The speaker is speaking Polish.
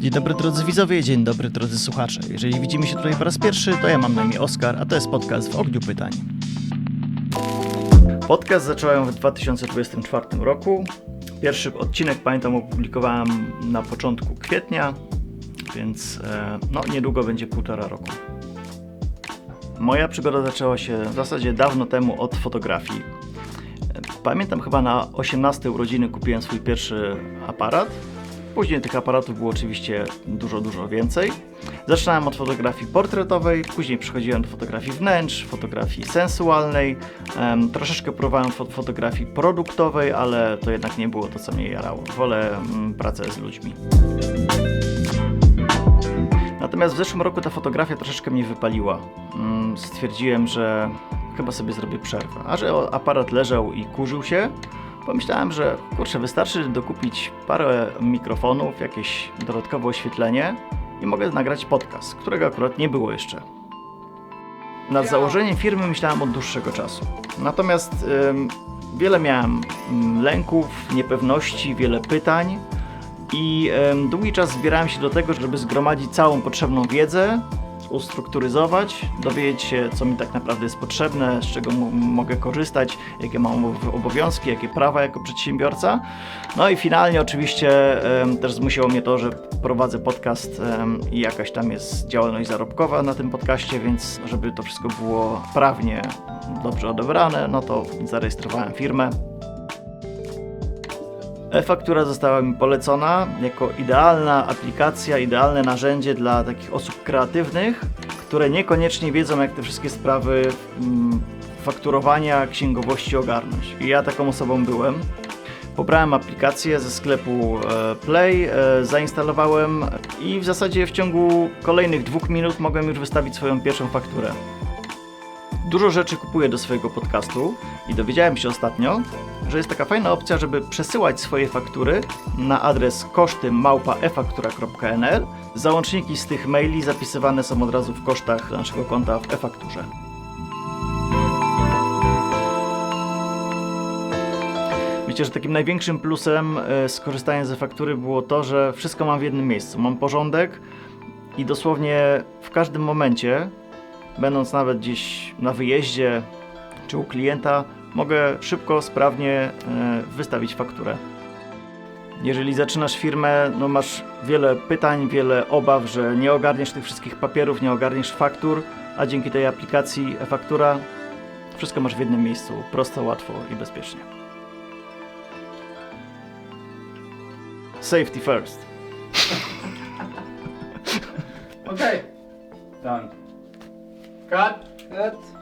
Dzień dobry drodzy widzowie, dzień dobry drodzy słuchacze. Jeżeli widzimy się tutaj po raz pierwszy, to ja mam na imię Oskar, a to jest podcast w ogniu pytań. Podcast zacząłem w 2024 roku. Pierwszy odcinek, pamiętam, opublikowałem na początku kwietnia, więc e, no, niedługo będzie półtora roku. Moja przygoda zaczęła się w zasadzie dawno temu od fotografii. Pamiętam chyba na 18 urodziny kupiłem swój pierwszy aparat. Później tych aparatów było oczywiście dużo, dużo więcej. Zaczynałem od fotografii portretowej, później przechodziłem do fotografii wnętrz, fotografii sensualnej. Em, troszeczkę próbowałem fo- fotografii produktowej, ale to jednak nie było to, co mnie jarało. Wolę mm, pracę z ludźmi. Natomiast w zeszłym roku ta fotografia troszeczkę mnie wypaliła. Mm, Stwierdziłem, że chyba sobie zrobię przerwę. A że aparat leżał i kurzył się, pomyślałem, że kurczę, wystarczy dokupić parę mikrofonów, jakieś dodatkowe oświetlenie i mogę nagrać podcast, którego akurat nie było jeszcze. Nad założeniem firmy myślałem od dłuższego czasu. Natomiast ym, wiele miałem ym, lęków, niepewności, wiele pytań i długi czas zbierałem się do tego, żeby zgromadzić całą potrzebną wiedzę, ustrukturyzować, dowiedzieć się, co mi tak naprawdę jest potrzebne, z czego mogę korzystać, jakie mam obo- obowiązki, jakie prawa jako przedsiębiorca. No i finalnie oczywiście też zmusiło mnie to, że prowadzę podcast i jakaś tam jest działalność zarobkowa na tym podcaście, więc żeby to wszystko było prawnie dobrze odebrane, no to zarejestrowałem firmę. E-faktura została mi polecona jako idealna aplikacja, idealne narzędzie dla takich osób kreatywnych, które niekoniecznie wiedzą, jak te wszystkie sprawy mm, fakturowania, księgowości ogarnąć. I ja taką osobą byłem. Pobrałem aplikację ze sklepu e, Play, e, zainstalowałem i w zasadzie w ciągu kolejnych dwóch minut mogłem już wystawić swoją pierwszą fakturę. Dużo rzeczy kupuję do swojego podcastu i dowiedziałem się ostatnio, że jest taka fajna opcja, żeby przesyłać swoje faktury na adres koszty małpa.efaktura.nl. Załączniki z tych maili zapisywane są od razu w kosztach naszego konta w e-fakturze. Że takim największym plusem e, skorzystania ze faktury było to, że wszystko mam w jednym miejscu. Mam porządek i dosłownie w każdym momencie, będąc nawet gdzieś na wyjeździe czy u klienta, mogę szybko, sprawnie e, wystawić fakturę. Jeżeli zaczynasz firmę, no masz wiele pytań, wiele obaw, że nie ogarniesz tych wszystkich papierów, nie ogarniesz faktur, a dzięki tej aplikacji e-faktura wszystko masz w jednym miejscu, prosto, łatwo i bezpiecznie. Safety first. Okay. Done. Cut. Cut.